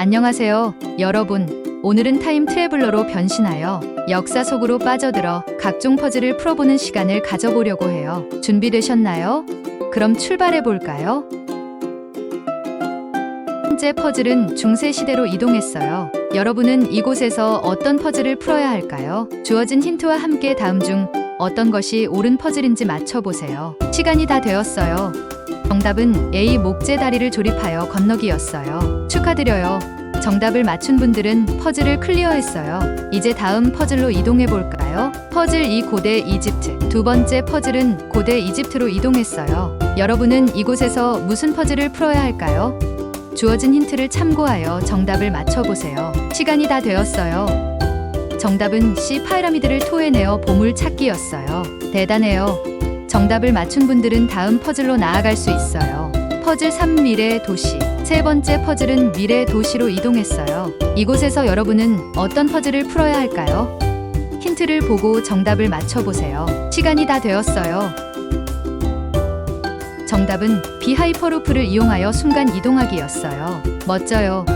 안녕하세요, 여러분. 오늘은 타임 트래블러로 변신하여 역사 속으로 빠져들어 각종 퍼즐을 풀어보는 시간을 가져보려고 해요. 준비되셨나요? 그럼 출발해 볼까요? 첫 번째 퍼즐은 중세 시대로 이동했어요. 여러분은 이곳에서 어떤 퍼즐을 풀어야 할까요? 주어진 힌트와 함께 다음 중 어떤 것이 옳은 퍼즐인지 맞춰보세요. 시간이 다 되었어요. 정답은 A 목재 다리를 조립하여 건너기였어요. 축하드려요. 정답을 맞춘 분들은 퍼즐을 클리어했어요. 이제 다음 퍼즐로 이동해 볼까요? 퍼즐 2 고대 이집트. 두 번째 퍼즐은 고대 이집트로 이동했어요. 여러분은 이곳에서 무슨 퍼즐을 풀어야 할까요? 주어진 힌트를 참고하여 정답을 맞춰보세요. 시간이 다 되었어요. 정답은 C 파이라미드를 토해내어 보물 찾기였어요. 대단해요. 정답을 맞춘 분들은 다음 퍼즐로 나아갈 수 있어요. 퍼즐 3 미래의 도시. 세 번째 퍼즐은 미래의 도시로 이동했어요. 이곳에서 여러분은 어떤 퍼즐을 풀어야 할까요? 힌트를 보고 정답을 맞춰보세요. 시간이 다 되었어요. 정답은 비하이퍼루프를 이용하여 순간 이동하기였어요. 멋져요.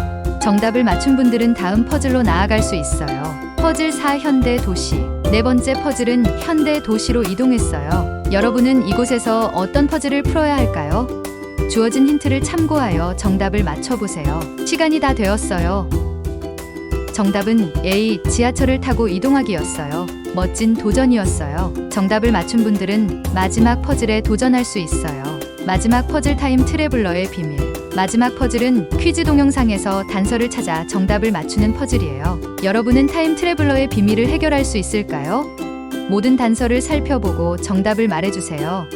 정답을 맞춘 분들은 다음 퍼즐로 나아갈 수 있어요. 퍼즐 4 현대 도시. 네 번째 퍼즐은 현대 도시로 이동했어요. 여러분은 이곳에서 어떤 퍼즐을 풀어야 할까요? 주어진 힌트를 참고하여 정답을 맞춰보세요. 시간이 다 되었어요. 정답은 A. 지하철을 타고 이동하기였어요. 멋진 도전이었어요. 정답을 맞춘 분들은 마지막 퍼즐에 도전할 수 있어요. 마지막 퍼즐 타임 트래블러의 비밀. 마지막 퍼즐은 퀴즈 동영상에서 단서를 찾아 정답을 맞추는 퍼즐이에요. 여러분은 타임 트래블러의 비밀을 해결할 수 있을까요? 모든 단서를 살펴보고 정답을 말해주세요.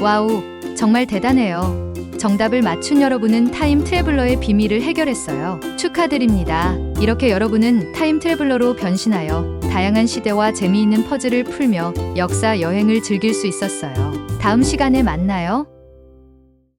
와우, 정말 대단해요. 정답을 맞춘 여러분은 타임 트래블러의 비밀을 해결했어요. 축하드립니다. 이렇게 여러분은 타임 트래블러로 변신하여 다양한 시대와 재미있는 퍼즐을 풀며 역사 여행을 즐길 수 있었어요. 다음 시간에 만나요.